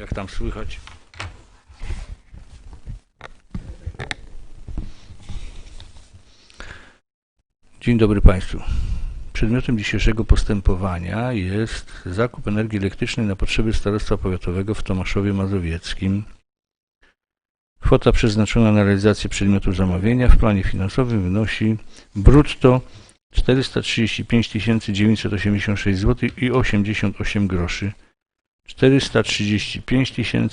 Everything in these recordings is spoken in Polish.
Jak tam słychać? Dzień dobry Państwu. Przedmiotem dzisiejszego postępowania jest zakup energii elektrycznej na potrzeby Starostwa Powiatowego w Tomaszowie Mazowieckim. Kwota przeznaczona na realizację przedmiotu zamawiania w planie finansowym wynosi brutto 435 986 zł i 88 groszy. 435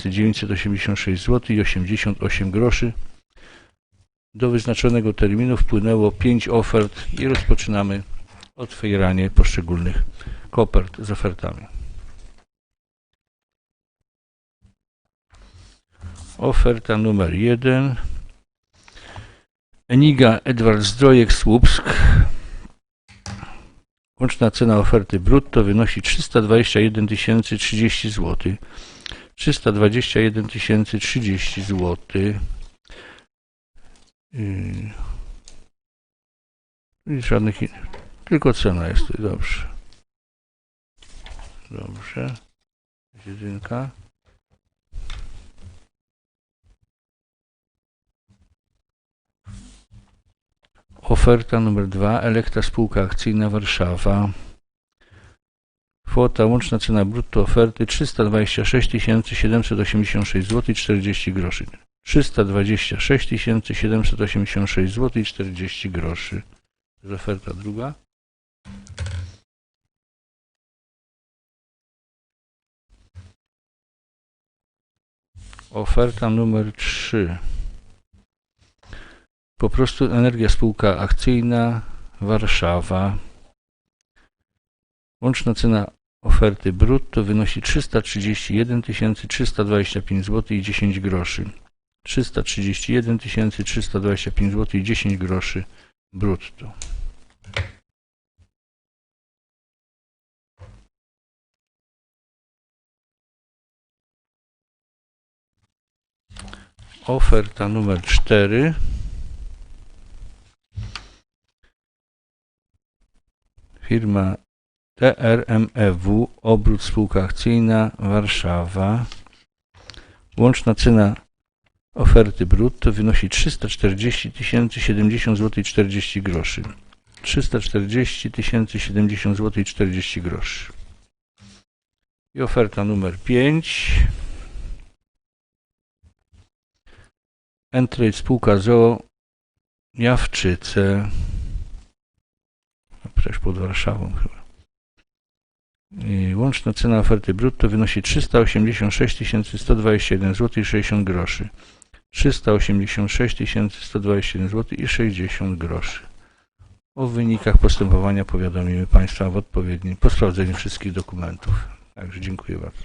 986 zł i 88 groszy. Do wyznaczonego terminu wpłynęło 5 ofert i rozpoczynamy otwieranie poszczególnych kopert z ofertami. Oferta numer 1. Eniga Edward Zdrojek Słupsk. Łączna cena oferty brutto wynosi 321 030 zł. 321 030 zł. I żadnych innych. Tylko cena jest tu, dobrze. Dobrze. Jedynka. Oferta numer dwa. Elektra Spółka Akcyjna Warszawa. Kwota łączna cena brutto oferty 326 786 zł i 40 groszy. 326 786 zł i 40 groszy. Oferta druga. Oferta numer 3. Po prostu Energia Spółka Akcyjna Warszawa. Łączna cena oferty brutto wynosi 331 325 zł i 10 groszy. 331 325 zł i 10 groszy brutto. Oferta numer 4. Firma TRMEW, obrót spółka akcyjna Warszawa. Łączna cena oferty brutto wynosi 340 070 zł i 40 groszy. 340 070 zł i 40 groszy. I oferta numer 5. Entry spółka ZOO Jawczyce. Pod Warszawą chyba. Łączna cena oferty brutto wynosi 386 121 zł i 60 groszy. 386 121 zł i 60 groszy. O wynikach postępowania powiadomimy Państwa w odpowiednim, po sprawdzeniu wszystkich dokumentów. Także dziękuję bardzo.